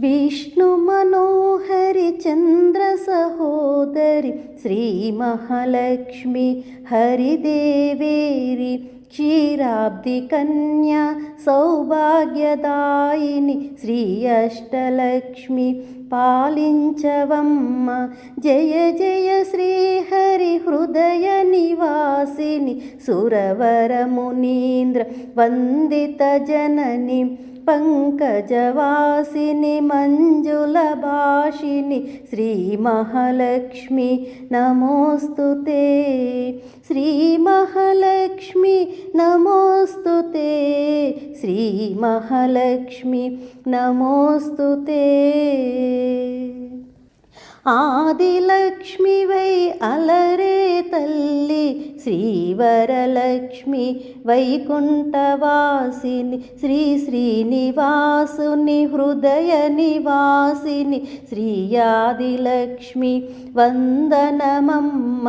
विष्णुमनोहरि चन्द्रसहोदरि श्रीमहालक्ष्मि हरिदेवेरि क्षीराब्धिकन्या सौभाग्यदायिनि श्री अष्टलक्ष्मि पालिञ्चवम् जय जय श्रीहरिहृदय హృదయ నివాసిని సురవర వందిత జనని పంకజవాసిని మంజుల భాషిని శ్రీ మహాలక్ష్మి నమోస్తు శ్రీ మహాలక్ష్మి నమోస్తు శ్రీ మహాలక్ష్మి నమోస్తు ఆదిలక్ష్మివై అలరే తల్లి శ్రీవరలక్ష్మి వైకుంఠవాసిని శ్రీ శ్రీనివాసుని హృదయ నివాసిని శ్రీయాదిలక్ష్మి వందనమమ్మ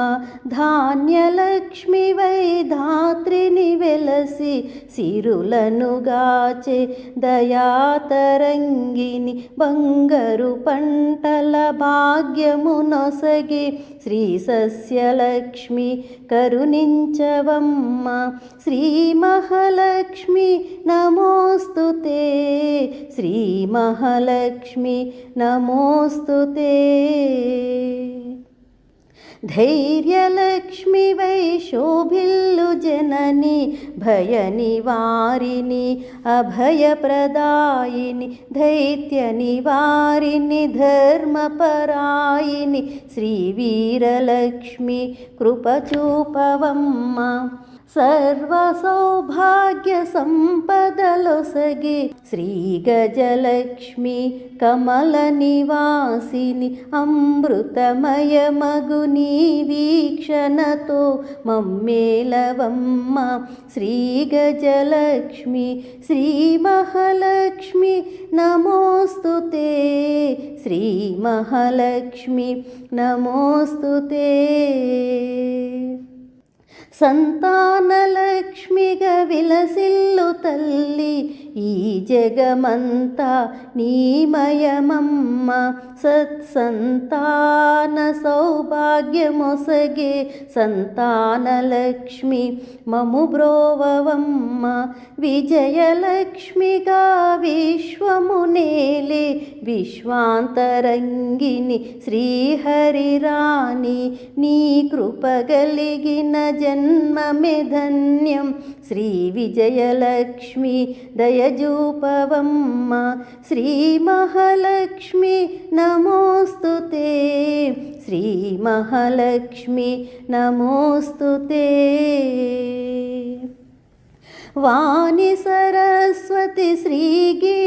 ధాన్యలక్ష్మి వై ధాత్రిని వెలసి సిరులనుగాచే దయాతరంగిని బంగరు పంటల భాగ్యమునొసగి శ్రీ సస్యలక్ష్మి కరు కరుణించవమ్మ. శ్రీ మహాలక్ష్మి నమోస్తు శ్రీ మహాలక్ష్మి నమోస్తు ధైర్యలక్ష్మి వై శోభిల్లు జనని భయ నివారిని అభయప్రదాయిని దైత్య నివారిని ధర్మపరాయిని శ్రీవీరలక్ష్మి కృపచూపవమ్మ. సర్వసౌభాగ్య సంపదలొసగి శ్రీ గజలక్ష్మి కమల నివాసిని అమృతమయ మగుని వీక్షణతో మమ్మేలవమ్మ శ్రీ గజలక్ష్మి శ్రీ మహాలక్ష్మి నమోస్తు శ్రీ మహాలక్ష్మి నమోస్తు సంతానలక్ష్మిగా విలసిల్లు తల్లి ఈ జగమంతా నీమయమమ్మ సత్సంతాన సౌభాగ్యమొసగే సంతానలక్ష్మి మము బ్రోవవమ్మ. విజయలక్ష్మిగా విశ్వమునేలే విశ్వాంతరంగిని శ్రీహరిరాణి. నీ కృపగలిగిన జన్ ధన్యం శ్రీ విజయలక్ష్మి దయజూపవమ్మ శ్రీ మహాలక్ష్మి నమోస్తు శ్రీ మహాలక్ష్మి నమోస్తు వాణి సరస్వతి శ్రీగీర్వాణి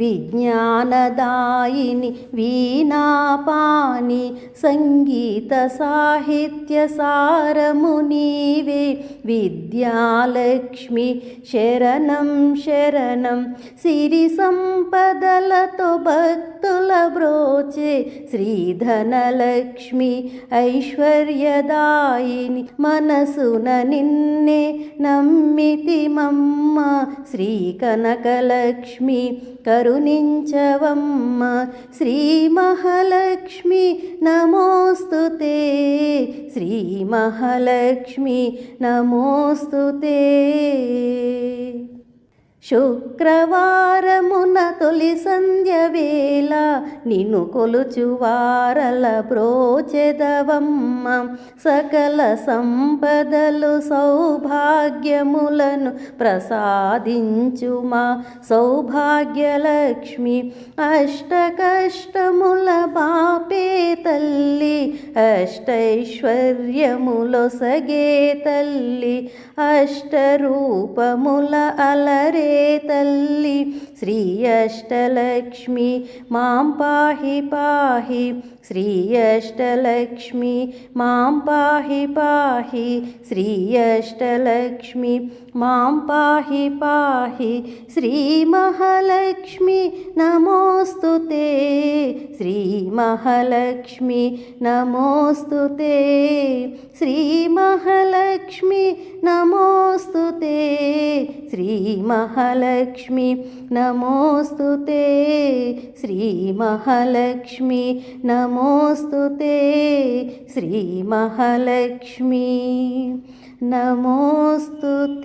విజ్ఞానదాయిని వీణాపాని సంగీత సాహిత్య సారము నీవే విద్యాలక్ష్మి శరణం శరణం సిరి సంపదలతో భక్తుల బ్రోచే శ్రీధనలక్ష్మి ఐశ్వర్యదాయిని మనసున నిన్నే నమ్మితి మమ్మ శ్రీ కనకలక్ష్మి కరుణించవమ్మ శ్రీ మహాలక్ష్మి నమోస్తు శ్రీ మహాలక్ష్మి నమోస్తు శుక్రవారమున తొలి సంధ్య వేళ నిన్ను కొలుచువారల బ్రోచెదవమ్మ. సకల సంపదలు సౌభాగ్యములను ప్రసాదించుమా. సౌభాగ్యలక్ష్మి అష్ట కష్టముల బాపే తల్లి. అష్టైశ్వర్యములొసగే తల్లి. అష్టరూపముల అలరే ತಲ್ಲಿ ಶ್ರೀ ಅಷ್ಟಲಕ್ಷ್ಮಿ ಮಾಂ ಪಾಹಿ ಪಾಹಿ ಶ್ರೀ ಅಷ್ಟಲಕ್ಷ್ಮಿ ಮಾಂ ಪಾಹಿ ಪಾಹಿ ಶ್ರೀ ಅಷ್ಟಲಕ್ಷ್ಮಿ ಮಾಂ ಪಾಹಿ ಪಾಹಿ ಶ್ರೀ ಮಹಾಲಕ್ಷ್ಮಿ ನಮೋಸ್ತು ತೇ ಶ್ರೀ ಮಹಾಲಕ್ಷ್ಮಿ ನಮೋಸ್ತು ತೇ ಶ್ರೀ ಮಹಾಲಕ್ಷ್ಮಿ ನಮೋ శ్రీమహాలక్ష్మి. నమోస్తు శ్రీమహాలక్ష్మి. నమోస్తు శ్రీమహాలక్ష్మి. నమోస్తు